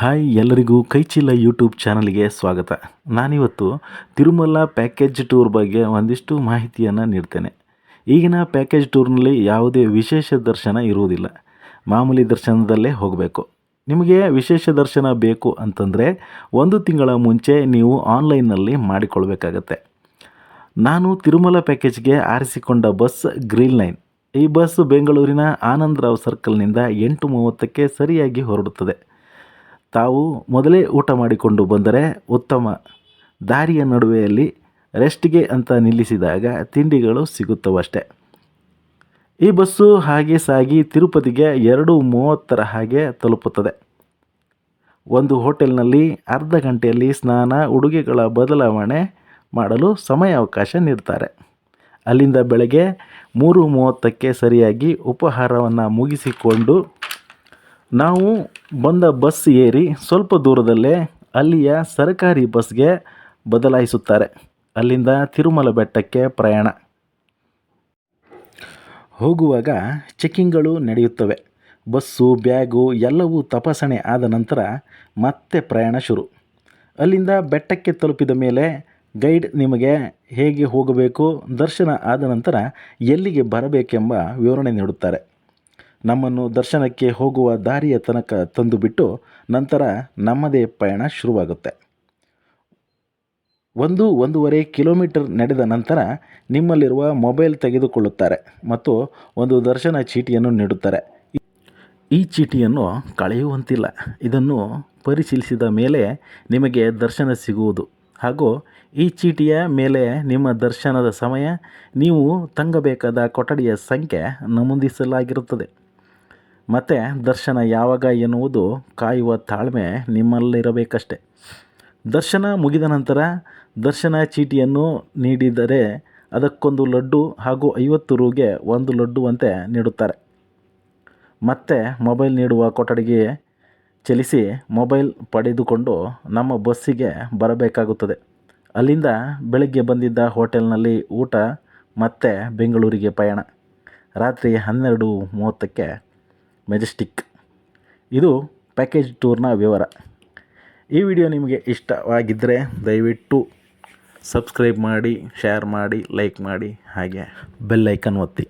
Hi ಎಲ್ಲರಿಗೂ ಕೈಚೀಲ YouTube ಚಾನಲ್ಗೆ ಸ್ವಾಗತ. ನಾನಿವತ್ತು ತಿರುಮಲ ಪ್ಯಾಕೇಜ್ ಟೂರ್ ಬಗ್ಗೆ ಒಂದಿಷ್ಟು ಮಾಹಿತಿಯನ್ನು ನೀಡ್ತೇನೆ. ಈಗಿನ ಪ್ಯಾಕೇಜ್ ಟೂರ್ನಲ್ಲಿ ಯಾವುದೇ ವಿಶೇಷ ದರ್ಶನ ಇರುವುದಿಲ್ಲ. ಮಾಮೂಲಿ ದರ್ಶನದಲ್ಲೇ ಹೋಗಬೇಕು. ನಿಮಗೆ ವಿಶೇಷ ದರ್ಶನ ಬೇಕು ಅಂತಂದರೆ ಒಂದು ತಿಂಗಳ ಮುಂಚೆ ನೀವು ಆನ್ಲೈನ್ನಲ್ಲಿ ಮಾಡಿಕೊಳ್ಬೇಕಾಗತ್ತೆ. ನಾನು ತಿರುಮಲ ಪ್ಯಾಕೇಜ್ಗೆ ಆರಿಸಿಕೊಂಡ ಬಸ್ ಗ್ರೀನ್ ಲೈನ್ ಈ ಬಸ್ ಬೆಂಗಳೂರಿನ ಆನಂದರಾವ್ ಸರ್ಕಲ್ನಿಂದ ಎಂಟು ಮೂವತ್ತಕ್ಕೆ ಸರಿಯಾಗಿ ಹೊರಡುತ್ತದೆ. ತಾವು ಮೊದಲೇ ಊಟ ಮಾಡಿಕೊಂಡು ಬಂದರೆ ಉತ್ತಮ. ದಾರಿಯ ನಡುವೆಯಲ್ಲಿ ರೆಸ್ಟ್ಗೆ ಅಂತ ನಿಲ್ಲಿಸಿದಾಗ ತಿಂಡಿಗಳು ಸಿಗುತ್ತವಷ್ಟೆ. ಈ ಬಸ್ಸು ಹಾಗೆ ಸಾಗಿ ತಿರುಪತಿಗೆ ಎರಡು ಮೂವತ್ತರ ಹಾಗೆ ತಲುಪುತ್ತದೆ. ಒಂದು ಹೋಟೆಲ್ನಲ್ಲಿ ಅರ್ಧ ಗಂಟೆಯಲ್ಲಿ ಸ್ನಾನ, ಉಡುಗೆಗಳ ಬದಲಾವಣೆ ಮಾಡಲು ಸಮಯಾವಕಾಶ ನೀಡ್ತಾರೆ. ಅಲ್ಲಿಂದ ಬೆಳಗ್ಗೆ ಮೂರು ಮೂವತ್ತಕ್ಕೆ ಸರಿಯಾಗಿ ಉಪಹಾರವನ್ನು ಮುಗಿಸಿಕೊಂಡು ನಾವು ಬಂದ ಬಸ್ ಏರಿ ಸ್ವಲ್ಪ ದೂರದಲ್ಲೇ ಅಲ್ಲಿಯ ಸರ್ಕಾರಿ ಬಸ್ಗೆ ಬದಲಾಯಿಸುತ್ತಾರೆ. ಅಲ್ಲಿಂದ ತಿರುಮಲ ಬೆಟ್ಟಕ್ಕೆ ಪ್ರಯಾಣ. ಹೋಗುವಾಗ ಚೆಕ್ಕಿಂಗ್ಗಳು ನಡೆಯುತ್ತವೆ. ಬಸ್ಸು, ಬ್ಯಾಗು ಎಲ್ಲವೂ ತಪಾಸಣೆ ಆದ ನಂತರ ಮತ್ತೆ ಪ್ರಯಾಣ ಶುರು. ಅಲ್ಲಿಂದ ಬೆಟ್ಟಕ್ಕೆ ತಲುಪಿದ ಮೇಲೆ ಗೈಡ್ ನಿಮಗೆ ಹೇಗೆ ಹೋಗಬೇಕು, ದರ್ಶನ ಆದ ನಂತರ ಎಲ್ಲಿಗೆ ಬರಬೇಕೆಂಬ ವಿವರಣೆ ನೀಡುತ್ತಾರೆ. ನಮ್ಮನ್ನು ದರ್ಶನಕ್ಕೆ ಹೋಗುವ ದಾರಿಯ ತನಕ ತಂದುಬಿಟ್ಟು ನಂತರ ನಮ್ಮದೇ ಪಯಣ ಶುರುವಾಗುತ್ತೆ. ಒಂದು ಒಂದೂವರೆ ಕಿಲೋಮೀಟರ್ ನಡೆದ ನಂತರ ನಿಮ್ಮಲ್ಲಿರುವ ಮೊಬೈಲ್ ತೆಗೆದುಕೊಳ್ಳುತ್ತಾರೆ ಮತ್ತು ಒಂದು ದರ್ಶನ ಚೀಟಿಯನ್ನು ನೀಡುತ್ತಾರೆ. ಈ ಚೀಟಿಯನ್ನು ಕಳೆಯುವಂತಿಲ್ಲ. ಇದನ್ನು ಪರಿಶೀಲಿಸಿದ ಮೇಲೆ ನಿಮಗೆ ದರ್ಶನ ಸಿಗುವುದು. ಹಾಗೂ ಈ ಚೀಟಿಯ ಮೇಲೆ ನಿಮ್ಮ ದರ್ಶನದ ಸಮಯ, ನೀವು ತಂಗಬೇಕಾದ ಕೊಠಡಿಯ ಸಂಖ್ಯೆ ನಮೂದಿಸಲಾಗಿರುತ್ತದೆ. ಮತ್ತು ದರ್ಶನ ಯಾವಾಗ ಎನ್ನುವುದು ಕಾಯುವ ತಾಳ್ಮೆ ನಿಮ್ಮಲ್ಲಿರಬೇಕಷ್ಟೆ. ದರ್ಶನ ಮುಗಿದ ನಂತರ ದರ್ಶನ ಚೀಟಿಯನ್ನು ನೀಡಿದರೆ ಅದಕ್ಕೊಂದು ಲಡ್ಡು ಹಾಗೂ ಐವತ್ತು ರೂಗೆ ಒಂದು ಲಡ್ಡುವಂತೆ ನೀಡುತ್ತಾರೆ. ಮತ್ತೆ ಮೊಬೈಲ್ ನೀಡುವ ಕೊಠಡಿಗೆ ಚಲಿಸಿ ಮೊಬೈಲ್ ಪಡೆದುಕೊಂಡು ನಮ್ಮ ಬಸ್ಸಿಗೆ ಬರಬೇಕಾಗುತ್ತದೆ. ಅಲ್ಲಿಂದ ಬೆಳಗ್ಗೆ ಬಂದಿದ್ದ ಹೋಟೆಲ್ನಲ್ಲಿ ಊಟ, ಮತ್ತೆ ಬೆಂಗಳೂರಿಗೆ ಪಯಣ ರಾತ್ರಿ ಹನ್ನೆರಡು ಮೂವತ್ತಕ್ಕೆ ಮೆಜೆಸ್ಟಿಕ್. ಇದು ಪ್ಯಾಕೇಜ್ ಟೂರ್ನ ವಿವರ. ಈ ವಿಡಿಯೋ ನಿಮಗೆ ಇಷ್ಟವಾಗಿದ್ದರೆ ದಯವಿಟ್ಟು ಸಬ್ಸ್ಕ್ರೈಬ್ ಮಾಡಿ ಶೇರ್ ಮಾಡಿ ಲೈಕ್ ಮಾಡಿ, ಹಾಗೆ ಬೆಲ್ ಐಕನ್ ಒತ್ತಿ.